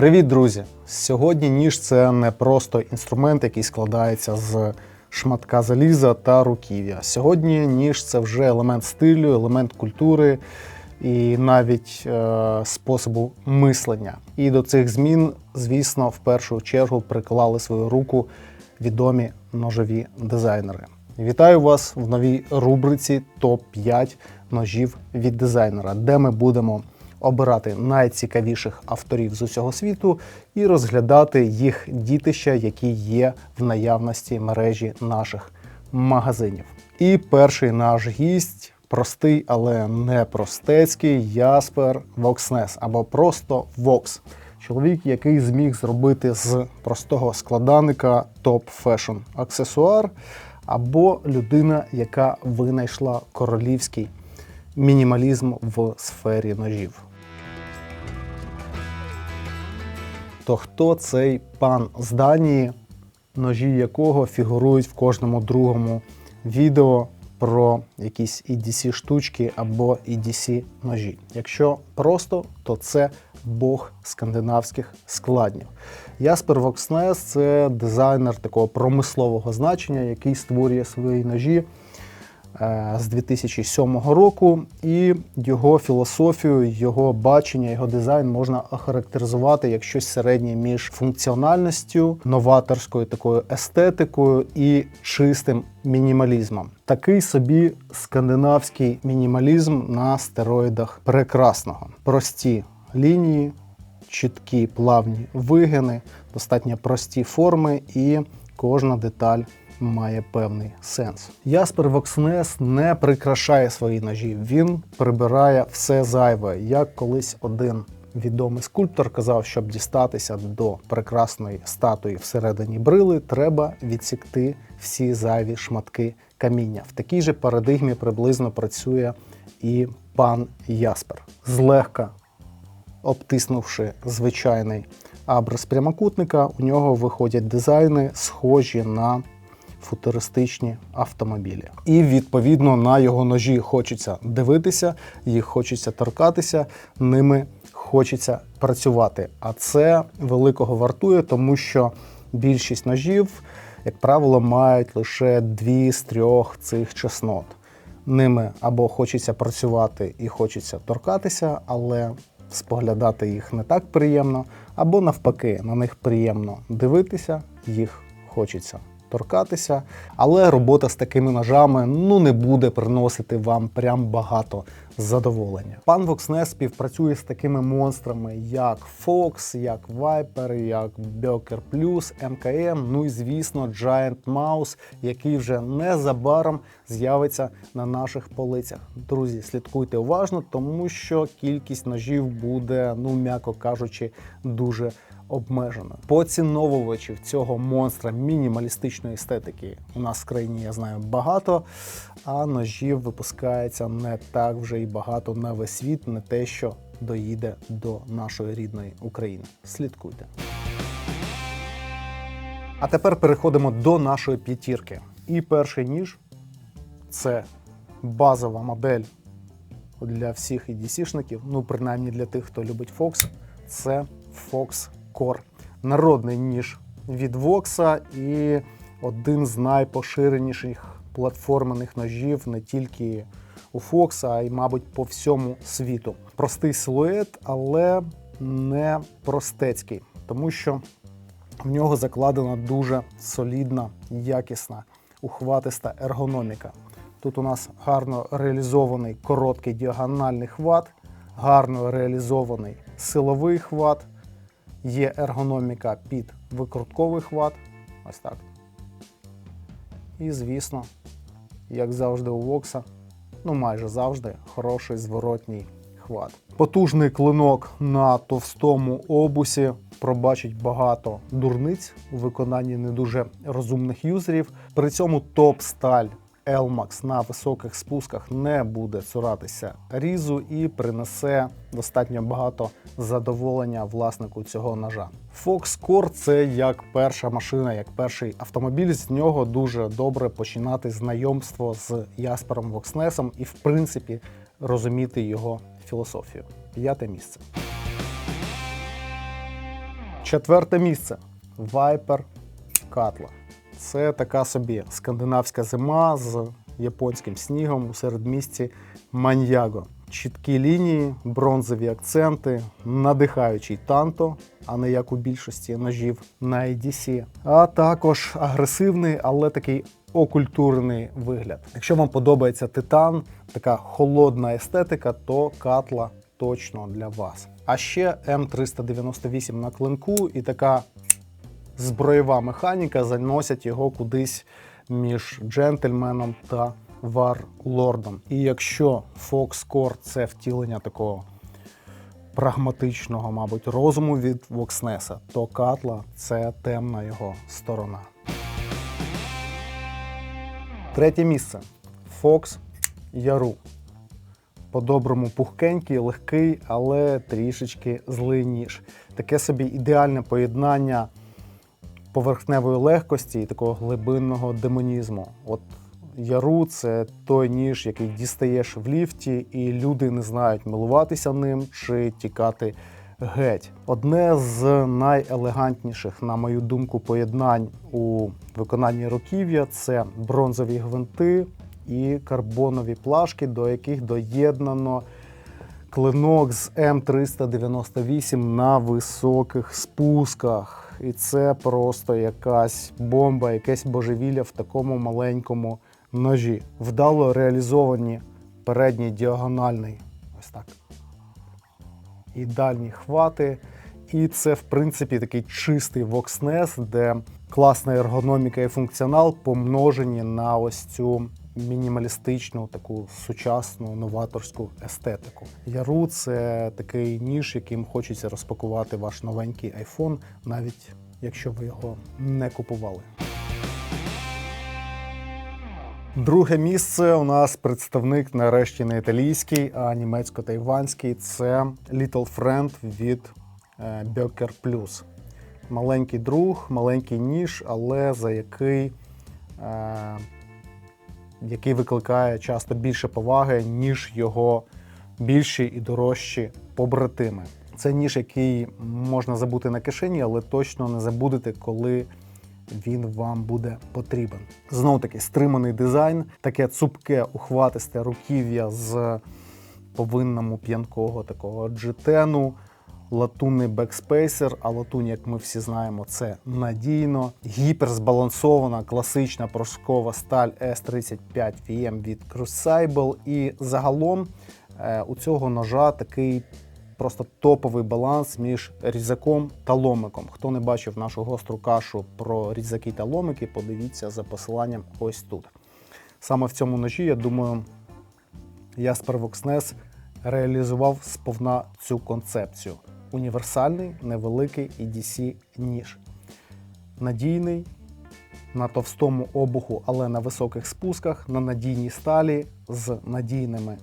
Привіт, друзі! Сьогодні ніж це не просто інструмент, який складається з шматка заліза та руків'я. Сьогодні ніж це вже елемент стилю, елемент культури і навіть е, способу мислення. І до цих змін, звісно, в першу чергу приклали свою руку відомі ножові дизайнери. Вітаю вас в новій рубриці топ 5 ножів від дизайнера, де ми будемо обирати найцікавіших авторів з усього світу і розглядати їх дітища, які є в наявності мережі наших магазинів. І перший наш гість простий, але не простецький Яспер Вокснес або просто Вокс. Чоловік, який зміг зробити з простого складаника топ-фешн аксесуар, або людина, яка винайшла королівський мінімалізм в сфері ножів. То хто цей пан з Данії, ножі якого фігурують в кожному другому відео про якісь EDC штучки або EDC ножі? Якщо просто, то це бог скандинавських складнів. Яспер Вокснес це дизайнер такого промислового значення, який створює свої ножі з 2007 року, і його філософію, його бачення, його дизайн можна охарактеризувати як щось середнє між функціональністю, новаторською такою естетикою і чистим мінімалізмом. Такий собі скандинавський мінімалізм на стероїдах прекрасного. Прості лінії, чіткі плавні вигини, достатньо прості форми, і кожна деталь має певний сенс. Яспер Вокснес не прикрашає свої ножі, він прибирає все зайве, як колись один. Відомий скульптор казав, щоб дістатися до прекрасної статуї всередині брили, треба відсікти всі зайві шматки каміння. В такій же парадигмі приблизно працює і пан Яспер. Злегка обтиснувши звичайний абрис прямокутника, у нього виходять дизайни, схожі на футуристичні автомобілі. І відповідно на його ножі хочеться дивитися, їх хочеться торкатися, ними хочеться працювати. А це великого вартує, тому що більшість ножів, як правило, мають лише дві з трьох цих чеснот. Ними або хочеться працювати і хочеться торкатися, але споглядати їх не так приємно, або навпаки, на них приємно дивитися, їх хочеться торкатися. Але робота з такими ножами ну не буде приносити вам прям багато задоволення. Пан Вокснес співпрацює з такими монстрами, як Fox, як Viper, як Becker Plus, MKM, ну і звісно, Giant Mouse, який вже незабаром з'явиться на наших полицях. Друзі, слідкуйте уважно, тому що кількість ножів буде, ну м'яко кажучи, дуже обмежено. Поціновувачів цього монстра мінімалістичної естетики у нас в країні я знаю багато, а ножів випускається не так вже і багато на весь світ, не те, що доїде до нашої рідної України. Слідкуйте. А тепер переходимо до нашої п'ятірки. І перший ніж це базова модель для всіх EDC-шників, ну принаймні для тих, хто любить Fox, це Fox Core. Народний ніж від Vox і один з найпоширеніших платформених ножів не тільки у Fox, а й, мабуть, по всьому світу. Простий силует, але не простецький, тому що в нього закладена дуже солідна, якісна, ухватиста ергономіка. Тут у нас гарно реалізований короткий діагональний хват, гарно реалізований силовий хват, є ергономіка під викрутковий хват. Ось так. І, звісно, як завжди у Вокса, ну майже завжди, хороший зворотній хват. Потужний клинок на товстому обусі пробачить багато дурниць у виконанні не дуже розумних юзерів. При цьому топ-сталь Elmax на високих спусках не буде цуратися різу і принесе достатньо багато задоволення власнику цього ножа. Fox Core – це як перша машина, як перший автомобіль. З нього дуже добре починати знайомство з Яспером Вокснесом і, в принципі, розуміти його філософію. П'яте місце. Четверте місце Viper Катла. Це така собі скандинавська зима з японським снігом у середмісті Маньяго. Чіткі лінії, бронзові акценти, надихаючий танто, а не як у більшості ножів на EDC. А також агресивний, але такий окультурний вигляд. Якщо вам подобається титан, така холодна естетика, то катла точно для вас. А ще М398 на клинку і така зброєва механіка заносять його кудись між джентльменом та варлордом. І якщо Fox Core – це втілення такого прагматичного, мабуть, розуму від Вокснеса, то Катла це темна його сторона. Третє місце Fox Яру. По-доброму пухкенький, легкий, але трішечки злий ніж. Таке собі ідеальне поєднання поверхневої легкості і такого глибинного демонізму. От яру це той ніж, який дістаєш в ліфті, і люди не знають милуватися ним чи тікати геть. Одне з найелегантніших, на мою думку, поєднань у виконанні руків'я це бронзові гвинти і карбонові плашки, до яких доєднано клинок з М398 на високих спусках. І це просто якась бомба, якесь божевілля в такому маленькому ножі. Вдало реалізовані передній діагональний ось так. І дальні хвати. І це, в принципі, такий чистий вокснес, де класна ергономіка і функціонал помножені на ось цю мінімалістичну, таку сучасну новаторську естетику. Яру це такий ніж, яким хочеться розпакувати ваш новенький iPhone, навіть якщо ви його не купували. Друге місце у нас представник нарешті не італійський, а німецько-тайванський. Це Little Friend від е, Böker Plus. Маленький друг, маленький ніж, але за який е, який викликає часто більше поваги, ніж його більші і дорожчі побратими. Це ніж, який можна забути на кишені, але точно не забудете, коли він вам буде потрібен. Знову таки стриманий дизайн, таке цупке, ухватисте руків'я з повинному п'янкого такого джетену латунний бекспейсер, а латунь, як ми всі знаємо, це надійно. Гіперзбалансована класична порошкова сталь S35 VM від Crucible. І загалом е, у цього ножа такий просто топовий баланс між різаком та ломиком. Хто не бачив нашу гостру кашу про різаки та ломики, подивіться за посиланням ось тут. Саме в цьому ножі, я думаю, Яспер Вокснес реалізував сповна цю концепцію універсальний невеликий EDC ніж. Надійний, на товстому обуху, але на високих спусках, на надійній сталі з надійними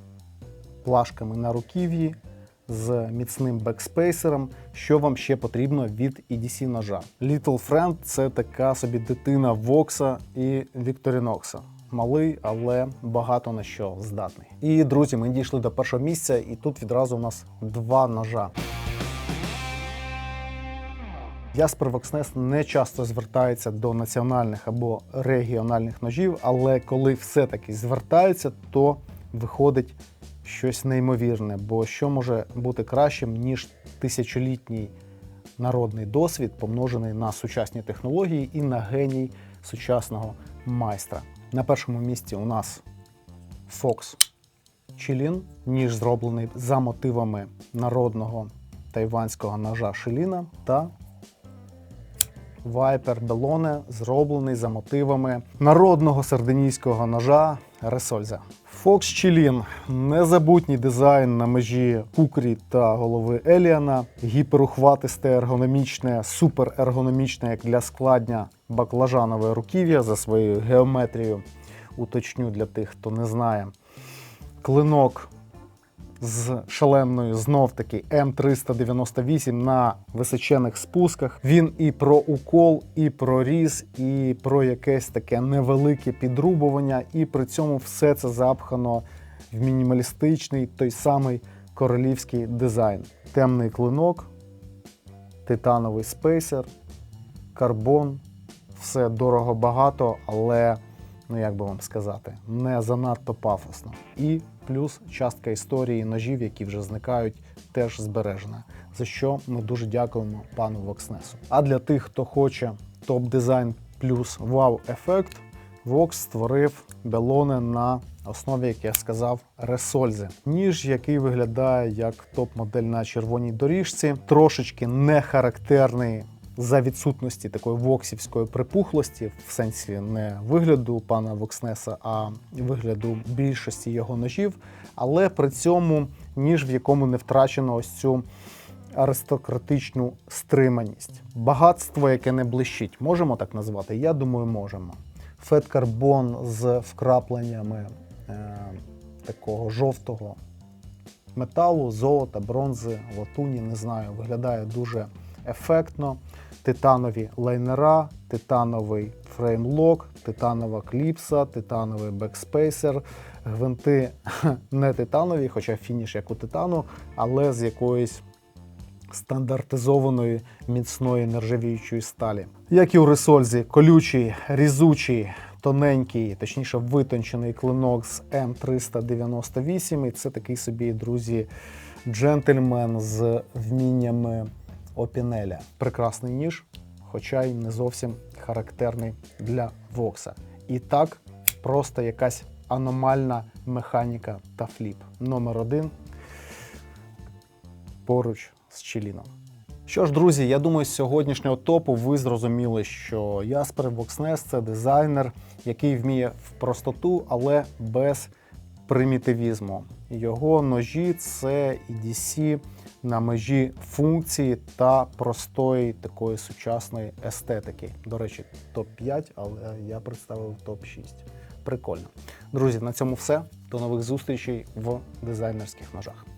плашками на руків'ї, з міцним бекспейсером. Що вам ще потрібно від EDC ножа? Little Friend це така собі дитина Вокса і Victorinox. Малий, але багато на що здатний. І друзі, ми дійшли до першого місця, і тут відразу у нас два ножа. Яспер Вокснес не часто звертається до національних або регіональних ножів, але коли все-таки звертаються, то виходить щось неймовірне. Бо що може бути кращим, ніж тисячолітній народний досвід, помножений на сучасні технології і на геній сучасного майстра. На першому місці у нас Fox Чилін, ніж зроблений за мотивами народного тайванського ножа Шиліна та Viper Белоне зроблений за мотивами народного сардинійського ножа Ресольза. Fox Чілін незабутній дизайн на межі кукрі та голови Еліана, гіперухватисте, ергономічне, суперергономічне, як для складня баклажанове руків'я за своєю геометрією. Уточню для тих, хто не знає. Клинок з шаленою знов-таки М398 на височених спусках. Він і про укол, і про різ, і про якесь таке невелике підрубування, і при цьому все це запхано в мінімалістичний той самий королівський дизайн. Темний клинок, титановий спейсер, карбон, все дорого багато, але, ну як би вам сказати, не занадто пафосно. І плюс частка історії ножів, які вже зникають, теж збережена. За що ми дуже дякуємо пану Вокснесу. А для тих, хто хоче топ-дизайн плюс вау-ефект, Vox створив белони на основі, як я сказав, ресользи. Ніж, який виглядає як топ-модель на червоній доріжці, трошечки не характерний за відсутності такої воксівської припухлості, в сенсі не вигляду пана Вокснеса, а вигляду більшості його ножів, але при цьому ніж, в якому не втрачено ось цю аристократичну стриманість. Багатство, яке не блищить, можемо так назвати? Я думаю, можемо. Фет-карбон з вкрапленнями е, такого жовтого металу, золота, бронзи, латуні, не знаю, виглядає дуже ефектно. Титанові лайнера, титановий фреймлок, титанова кліпса, титановий бекспейсер, гвинти не титанові, хоча фініш як у титану, але з якоїсь стандартизованої міцної нержавіючої сталі. Як і у ресользі, колючий, різучий, тоненький, точніше витончений клинок з М398. І це такий собі, друзі, джентльмен з вміннями Опінеля. Прекрасний ніж, хоча й не зовсім характерний для Вокса. І так, просто якась аномальна механіка та фліп. Номер один поруч з Челіном. Що ж, друзі, я думаю, з сьогоднішнього топу ви зрозуміли, що Яспер Вокснес це дизайнер, який вміє в простоту, але без примітивізму. Його ножі це EDC на межі функції та простої такої сучасної естетики. До речі, топ-5, але я представив топ-6. Прикольно. Друзі, на цьому все. До нових зустрічей в дизайнерських ножах.